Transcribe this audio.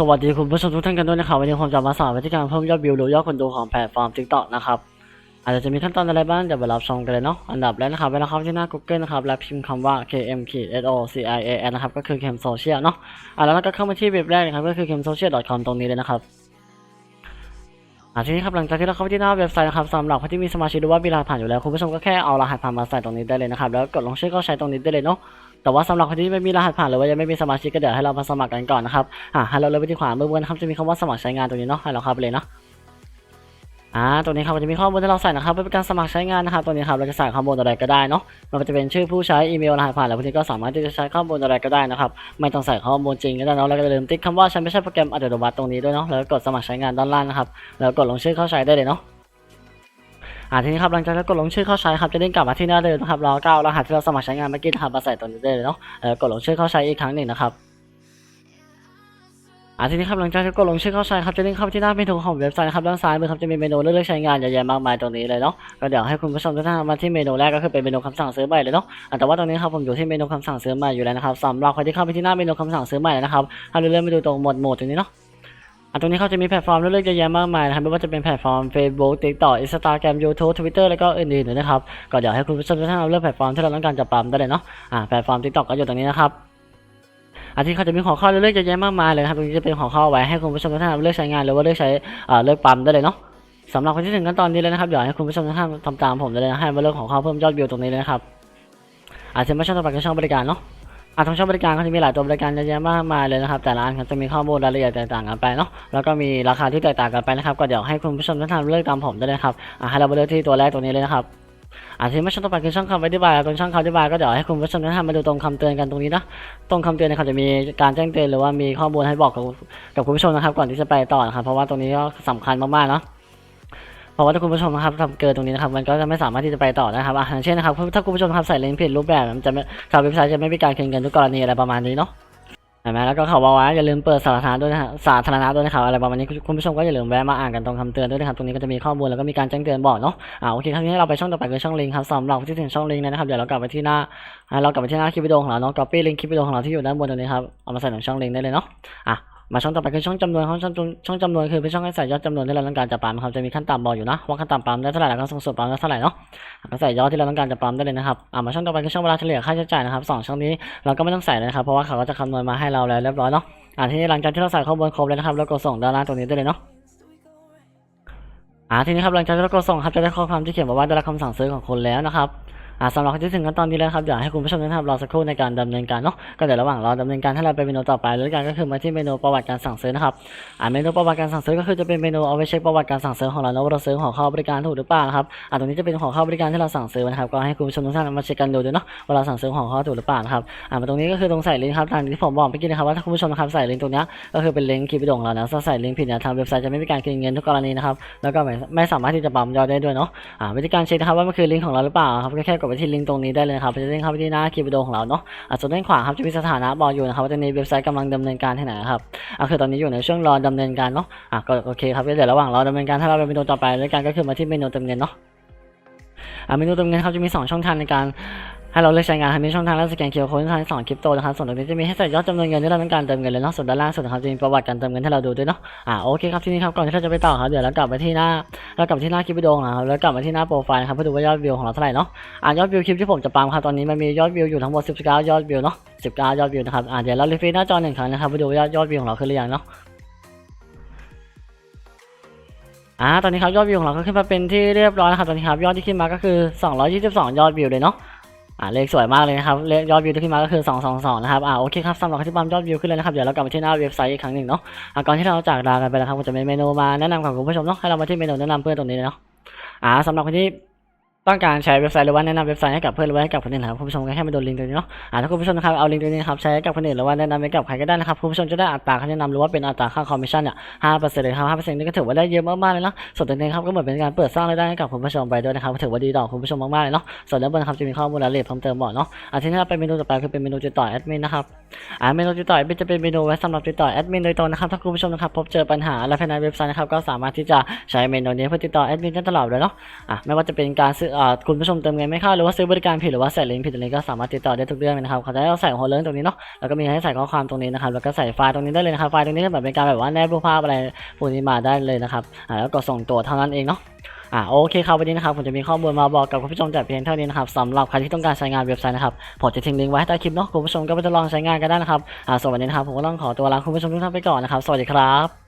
สวัสดีคุณผู้ชมทุกท่านกันด้วยนะครับวันนี้ผมจะมาสอนวิธีการเพิ่มยอดวิวหรือยอดคนดูของแพลตฟอร์ม TikTok นะครับอาจจะมีขั้นตอนอะไรบ้างเดี๋ยวไปรับชมกันเลยเนาะอันดับแรกนะครับเวลาเข้าที่หน้า Google นะครับแล้วพิมพ์คำว่า km s o c i a n นะครับก็คือ kem social เนาะอะแล้วเราก็เข้ามาที่เว็บแรกนะครับก็คือ kem social com ตรงนี้เลยนะครับอะทีนี้ครับหลังจากที่เราเข้าไปที่หน้าเว็บไซต์นะครับสำหรับคนที่มีสมาชิกหรือว่ามีรหัสผ่านอยู่แล้วคุณผู้ชมก็แค่เอารหัสผ่านมาใส่ตรงนี้ได้เลยนะครับแล้วกดลงชื่อเข้าใช้ตรงนี้ได้เลยเนาะ แต่ว่าสำหรับคนที่ไม่มีรหัสผ่านหรือว่ายังไม่มีสมาชิกก็เดี๋ยวให้เรามาสมัครกันก่อนนะครับอ่าให้เราเลื่อนไปที่ขวามือบนครับจะมีคำว่าสมัครใช้งานตรงนี้เนาะให้เราเข้าไปเลยเนาะอ่าตรงนี้ครับมันจะมีข้อมูลที่เราใส่นะครับเพื่อเป็นการสมัครใช้งานนะครับตรงนี้ครับเราจะใส่ข้อมูลอะไรก็ได้เนาะมันจะเป็นชื่อผู้ใช้อีเมลรหัสผ่านแล้วพวกนี้ก็สามารถที่จะใช้ข้อมูลอะไรก็ได้นะครับไม่ต้องใส่ข้อมูลจริงก็ได้เนาะแล้วก็อย่าลืมติ๊กคำว่าฉันไม่ใช่โปรแกรมอัตโนมัติตรงนี้ด้วยเนาะแล้วก็กดสมัครใช้งานด้านล่างนะครับแล้วกดลงชื่อเข้าใช้ได้เลยเนาะ อ่าทีนี้ครับหลังจากที่กดลงชื่อเข้าใช้ครับจะเด้งกลับมาที่หน้าเดิมนะครับเราก็เอารหัสที่เราสมัครใช้งานเมื่อกี้นะครับมาใส่ตรงนี้ได้เลยเนาะแล้วกดลงชื่อเข้าใช้อีกครั้งหนึ่งนะครับอ่าทีนี้ครับหลังจากที่กดลงชื่อเข้าใช้ครับจะเด้งเข้าไปที่หน้าเมนูของเว็บไซต์นะครับด้านซ้ายมือครับจะมีเมนูเลือกใช้งานเยอะแยะมากมายตรงนี้เลยเนาะก็เดี๋ยวให้คุณผู้ชมทุกท่านมาที่เมนูแรกก็คือเป็นเมนูคำสั่งซื้อใหม่เลยเนาะแต่ว่าตรงนี้ครับผมอยู่ที่เมนูคำสั่งซื้อใหม่อยู่แล้วนะครับสำหรับใครที่เข้าไปที่หน้าเมนูคำสั่งซื้อใหม่นะครับให้เลื่อนไปดูตรงหมวดหมู่ตรงนี้เนาะ ตรงนี้เขาจะมีแพลตฟอร์มเลือกๆเยอะแยะมากมายนะครับไม่ว่าจะเป็นแพลตฟอร์ม Facebook TikTok Instagram YouTube Twitter แล้วก็อื่นๆนะครับก็เดี๋ยวให้คุณผู้ชมทุกท่านเลือกแพลตฟอร์มที่เราต้องการจะปั๊มได้เลยเนาะอ่าแพลตฟอร์ม TikTok ก็อยู่ตรงนี้นะครับอันที่เขาจะมีหัวข้อเลือกๆเยอะแยะมากมายเลยนะครับตรงนี้จะเป็นหัวข้อไว้ให้คุณผู้ชมทุกท่านเลือกใช้งานหรือว่าเลือกใช้อ่าเลือกปั๊มได้เลยเนาะสำหรับคนที่ถึงขั้นตอนนี้เลยนะครับเดี๋ยวให้คุณผู้ชมทุกท่านทำตามผมได้เลยนะให้มาเลือกหัวข้อเพิ่มยอดวิวตรงนี้เลยนะครับอาจจะไม่ช่องต่อไปก็ช่องบริการเนาะ อะทางช่องบริการเขาจะมีหลายตัวบริการเยอะแยะมากมายเลยนะครับ แต่ละอันเขาจะมีข้อมูลรายละเอียดแตกต่างกันไปเนาะแล้วก็มีราคาที่แตกต่างกันไปนะครับ ก็เดี๋ยวให้คุณผู้ชมท่านเลือกตามผมได้เลยครับอะให้เราไปเลือกที่ตัวแรกตัวนี้เลยนะครับอะที่ไม่ช่องต่อไปคือช่องคำอธิบายตรงช่องคำอธิบายก็เดี๋ยวให้คุณผู้ชมท่านมาดูตรงคำเตือนกันตรงนี้นะตรงคำเตือนเนี่ยเขาจะมีการแจ้งเตือนหรือว่ามีข้อมูลให้บอกกับกับคุณผู้ชมนะครับ ก่อนที่จะไปต่อนะครับเพราะว่าตรงนี้ก็สำคัญมากๆเนาะ เพราะว่าถ้าคุณผู้ชมนะครับทำเกินตรงนี้นะครับมันก็จะไม่สามารถที่จะไปต่อนะครับอะอย่างเช่นนะครับถ้าคุณผู้ชมครับใส่ลิงก์ผิดรูปแบบมันจะไม่ทางเว็บไซต์จะไม่มีการคืนเงินทุกกรณีอะไรประมาณนี้เนาะเห็นไหมแล้วก็เขาบอกว่าอย่าลืมเปิดสาธารณะด้วยนะฮะสาธารณะด้วยนะครับอะไรประมาณนี้คุณผู้ชมก็อย่าลืมแวะมาอ่านกันตรงคำเตือนด้วยนะครับตรงนี้ก็จะมีข้อมูลแล้วก็มีการแจ้งเตือนบอกเนาะอ่าโอเคครั้งนี้เราไปช่องต่อไปคือช่องลิงก์ครับสำหรับที่ถึงช่องลิงก์นะครับเดี๋ยวเรากลับไปที่หน้าอ่าเรากลับไปที่หน้าคลิปวิดีโอของเราเนาะ copy ลิงก์คลิปวิดีโอของเราที่อยู่ด้านบนตรงนี้ครับเอามาใส่ในช่องลิงก์ได้เลยเนาะอะ มาช่องต่อไปคือช่องจำนวนของช่องจำช่องจำนวนคือเป็นช่องให้ใส่ยอดจำนวนที่เราต้องการจะปั๊มครับจะมีขั้นต่ำบอกอยู่นะว่าขั้นต่ำปั๊มได้เท่าไหร่แล้วก็สูงสุดปั๊มได้เท่าไหร่เนาะก็ใส่ยอดที่เราต้องการจะปั๊มได้เลยนะครับอ่ามาช่องต่อไปคือช่องเวลาเฉลี่ยค่าใช้จ่ายนะครับสองช่องนี้เราก็ไม่ต้องใส่เลยนะครับเพราะว่าเขาก็จะคำนวณมาให้เราแล้วเรียบร้อยเนาะอ่าทีนี้หลังจากที่เราใส่ข้อมูลครบแล้วนะครับเรากดส่งด้านล่างตรงนี้ได้เลยเนาะอ่าทีนี้ครับหลังจากที่เรากดส่งครับจะได้ข้อความที่เขียนบอกว่าได้รับคำสั่งซื้อของคุณแล้วนะครับ อ่าสำหรับคนที่ถึงขั้นตอนนี้แล้วครับอยากให้คุณผู้ชมทุกท่านรอสักครู่ในการดำเนินการเนาะก็เดี๋ยวระหว่างรอดำเนินการให้เราไปเมนูต่อไปแล้วกันก็คือมาที่เมนูประวัติการสั่งซื้อนะครับอ่าเมนูประวัติการสั่งซื้อก็คือจะเป็นเมนูเอาไว้เช็คประวัติการสั่งซื้อของเราเนาะว่าเราซื้อหัวข้อบริการถูกหรือเปล่าครับอ่าตรงนี้จะเป็นหัวข้อบริการที่เราสั่งซื้อนะครับก็ให้คุณผู้ชมทุกท่านมาเช็คกันดูด้วยเนาะว่าเราสั่งซื้อหัวข้อถูกหรือเปล่าครับอ่ามาตรงนี้ก็คือตรงใส่ลิงก์ครับทางที่ผมบอกเมื่อกี้นะครับว่าถ้าคุณผู้ชมนะครับใส่ลิงก์ตรงนี้ก็คือเป็นลิงก์คลิปวิดีโอของเรานะถ้าใส่ลิงก์ผิดเนี่ยทางเว็บไซต์จะไม่มีการคืนเงินทุกกรณีนะครับแล้วก็ไม่ไม่สามารถที่จะปั๊มยอดได้ด้วยเนาะอ่าวิธีการเช็คนะครับว่ามันคือลิงก์ของเราหรือเปล่าครับก็แค่กดไปที่ลิงก์ตรงนี้ได้เลยครับจะเด้งเข้าไปที่หน้าคลิปวิดีโอของเราเนาะอะส่วนด้านขวาครับจะมีสถานะบอกอยู่นะครับว่าตอนนี้เว็บไซต์กำลังดำเนินการที่ไหนครับอะคือตอนนี้อยู่ในช่วงรอดำเนินการเนาะอะก็โอเคครับเดี๋ยวระหว่างรอดำเนินการถ้าเราไปเมนูต่อไปด้วยกันก็คือมาที่เมนูเติมเงินเนาะอะเมนูเติมเงินเขาจะมีสองช่องทางในการ ให้เราเลือกใช้งานทำมีช่องทางแรกสแกนเคอร์โค้ดทางสองคริปโตนะครับส่วนตรงนี้จะมีให้ใส่ยอดจำนวนเงินที่เราต้องการเติมเงินเลยเนาะส่วนด้านล่างสุดนะครับจะมีประวัติการเติมเงินให้เราดูด้วยเนาะอะโอเคครับที่นี้ครับก่อนที่เราจะไปต่อครับเดี๋ยวเรากลับไปที่หน้าเรากลับที่หน้าคลิปวิดีโอของเราครับแล้วกลับมาที่หน้าโปรไฟล์ครับเพื่อดูว่ายอดวิวของเราเท่าไหร่เนาะอ่ายอดวิวคลิปที่ผมจะปาล์มครับตอนนี้มันมียอดวิวอยู่ทั้งหมด19ยอดวิวเนาะ19ยอดวิวนะครับอ่าเดี๋ยวเรารีเฟรชหน้าจอหนึ่งครั้งนะครับไปดูว่ายอดยอดวิวของเราขึ้นหรือยังเนาะอ่าตอนนี้ครับยอดวิวของเราก็ขึ้นมาเป็นที่เรียบร้อยนะครับตอนนี้ครับยอดที่ขึ้นมาก็คือ 222 ยอดวิวเลยเนาะ อ่าเลขสวยมากเลยนะครับเลขยอดวิวที่ขึ้นมาก็คือ 222 นะครับอ่าโอเคครับสำหรับที่ปั๊มยอดวิวขึ้นเลยนะครับเดี๋ยวเรากลับมาที่หน้าเว็บไซต์อีกครั้งหนึ่งเนาะอ่าก่อนที่เราจากลากันไปนะครับผมจะมีเมนูมาแนะนำกับคุณผู้ชมเนาะให้เรามาที่เมนูแนะนำเพื่อนตรงนี้เนาะอ่าสำหรับคนที่ ต้องการใช้เว็บไซต์หรือว่าแนะนำเว็บไซต์ให้กับเพื่อนหรือว่าให้กับคนอื่นครับคุณผู้ชมก็แค่มาดูลิงก์ตรงนี้เนาะอ่าถ้าคุณผู้ชมนะครับเอาลิงก์ตรงนี้ครับใช้กับคนอื่นหรือว่าแนะนำให้กับใครก็ได้นะครับคุณผู้ชมจะได้อัตราค่าแนะนำหรือว่าเป็นอัตราค่าคอมมิชชั่นเนี่ยห้าเปอร์เซ็นต์เลยครับห้าเปอร์เซ็นต์นี่ก็ถือว่าได้เยอะมากๆเลยเนาะส่วนตรงนี้ครับก็เหมือนเป็นการเปิดสร้างรายได้ให้กับคุณผู้ชมไปด้วยนะครับถือว่าดีต่อคุณผู้ชมมากๆเลยเนาะส่วนด้านบนครับจะมีข้อมูลรายละเอียดเพิ่มเติมบอกเนาะอ่าทีนี้เราไปเมนูต่อไปคือเป็นเมนูติดต่อแอดมินนะครับอ่าเมนูติดต่อแอดมินจะเป็นเมนูไว้สำหรับติดต่อแอดมินโดยตรงนะครับถ้าคุณผู้ชมนะครับพบเจอปัญหาอะไรภายในเว็บไซต์นะครับก็สามารถที่จะใช้เมนูนี้เพื่อติดต่อแอดมินได้ตลอดเลยเนาะอะไม่ว่าจะเป็นการซื้ออ่าคุณผู้ชมเติมเงินไม่เข้าหรือว่าซื้อบริการผิดหรือว่าใส่ลิงก์ผิดอะไรก็สามารถติดต่อได้ทุกเรื่องเลยนะครับเขาจะให้เราใส่หัวเรื่องตรงนี้เนาะแล้วก็มีให้ใส่ข้อความตรงนี้นะครับแล้วก็ใส่ไฟล์ตรงนี้ได้เลยนะครับไฟล์ตรงนี้ก็แบบเป็นการแบบว่าแนบรูปภาพอะไรพวกนี้มาได้เลยนะครับอ่าแล้วก็ส่งตัวเท่านั้นเองเนาะอ่าโอเคครับวันนี้นะครับผมจะมีข้อมูลมาบอกกับคุณผู้ชมแต่เพียงเท่านี้นะครับสำหรับใครที่ต้องการใช้งานเว็บไซต์นะครับผมจะทิ้งลิงก์ไว้ใต้คลิปเนาะคุณผู้ชมก็ไปทดลองใช้งานกันได้นะครับอ่าส่วนวันนี้นะครับผมก็ต้องขอตัวลาคุณผู้ชมทุกท่านไปก่อนนะครับ สวัสดีครับ